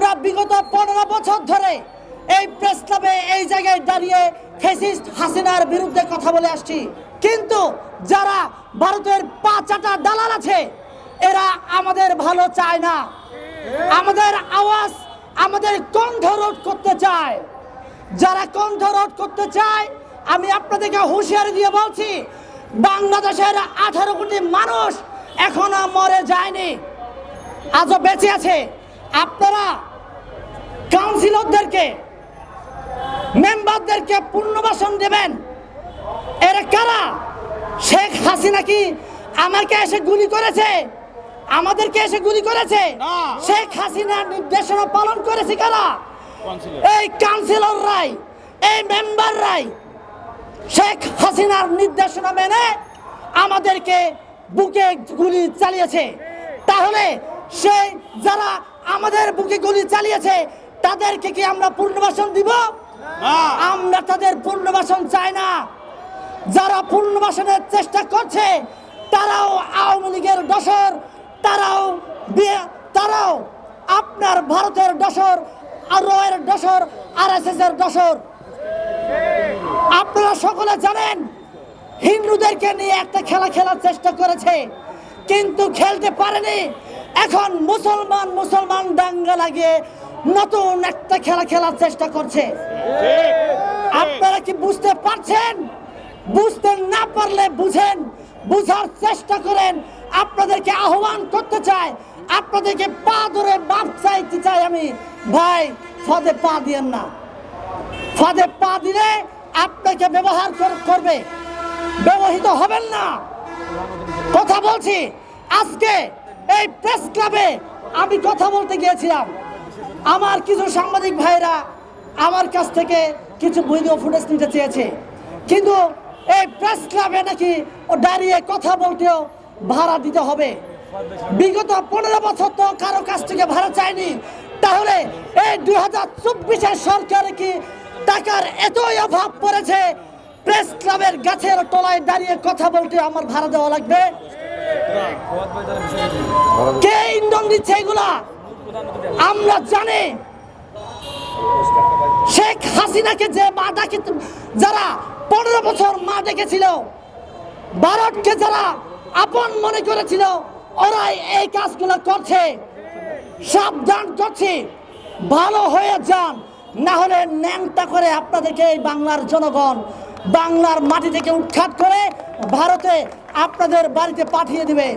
আমরা বিগত পনেরো বছর ধরে এই প্রেস ক্লাবে এই জায়গায় দাঁড়িয়ে ফেসিস্ট হাসিনার বিরুদ্ধে কথা বলে আসছি। কিন্তু যারা ভারতের পাঁচাটা দালাল আছে, এরা আমাদের ভালো চায় না। আমাদের আওয়াজ, আমাদের কণ্ঠ রোধ করতে চায়। যারা কণ্ঠ রোধ করতে চায়, আমি আপনাদেরকে হুঁশিয়ারি দিয়ে বলছি, বাংলাদেশের আঠারো কোটি মানুষ এখনও মরে যায়নি। আজও বেঁচে আছে। আপনারা কাউন্সিলরদেরকে মেম্বারদেরকে পুনর্বাসন দেবেন। এরা কারা? শেখ হাসিনা কি আমাকে এসে গুলি করেছে? আমাদেরকে এসে গুলি করেছে? শেখ হাসিনার নির্দেশনা পালন করেছে কারা? কাউন্সিলর। এই কাউন্সিলররাই এই মেম্বাররাই শেখ হাসিনার নির্দেশনা মেনে আমাদেরকে বুকে গুলি চালিয়েছে। তাহলে সেই যারা আমাদের বুকে গুলি চালিয়েছে তাদেরকে কি আমরা পুনর্বাসন দিব? আমরা তাদের পুনর্বাসন চাই না। যারা পুনর্বাসনের চেষ্টা করছে তারাও আওয়ামী লীগের দশর তারাও তারাও আপনার ভারতের দশর আর রয়ের দশর আর এস এর দশর আপনারা সকলে জানেন হিন্দুদেরকে নিয়ে একটা খেলা খেলার চেষ্টা করেছে কিন্তু খেলতে পারেনি। এখন মুসলমান মুসলমান দাঙ্গা লাগিয়ে নতুন একটা খেলা খেলার চেষ্টা করছে। আপনারা কি বুঝতে পারছেন? বুঝতে না পারলে বুঝেন, বুঝার চেষ্টা করেন। আপনাদেরকে আহ্বান করতে চাই, আপনাদেরকে পা ধরে মাপ চাইতে চাই আমি। ভাই, ফাঁদে পা দিয়েন না। ফাঁদে পা দিলে আপনাকে ব্যবহার কর- করবে। ব্যবহৃত হবেন না। কথা বলছি। আজকে এই প্রেস ক্লাবে আমি কথা বলতে গিয়েছিলাম। আমার কিছু সাংবাদিক ভাইরা আমার কাছ থেকে কিছু ভিডিও ফুটেজ নিতে চেয়েছে। কিন্তু এই প্রেস ক্লাবে নাকি ও দাঁড়িয়ে কথা বলতেও ভাড়া দিতে হবে। বিগত পনেরো বছর তো কারও কাছ থেকে ভাড়া চায়নি। তাহলে এই দুই হাজার চব্বিশের সরকারে কি টাকার এতই অভাব পড়েছে? প্রেস ক্লাবের গাছের তলায় দাঁড়িয়ে কথা বলতে আমার ভাড়া দেওয়া লাগবে? কে ইন্ধন দিচ্ছে এগুলা? আমরা জানি শেখ হাসিনাকে যে মা ডাকে যারা পনেরো বছর মা ডেকেছিল ভারতকে যারা আপন মনে করেছিল, ওরাই এই কাজগুলো করছে। সাবধান করছি। ভালো হয়ে যান। না হলে ন্যাংটা করে আপনাদেরকে এই বাংলার জনগণ, বাংলার মাটি থেকে উৎখাত করে ভারতে আপনাদের বাড়িতে পাঠিয়ে দিবে।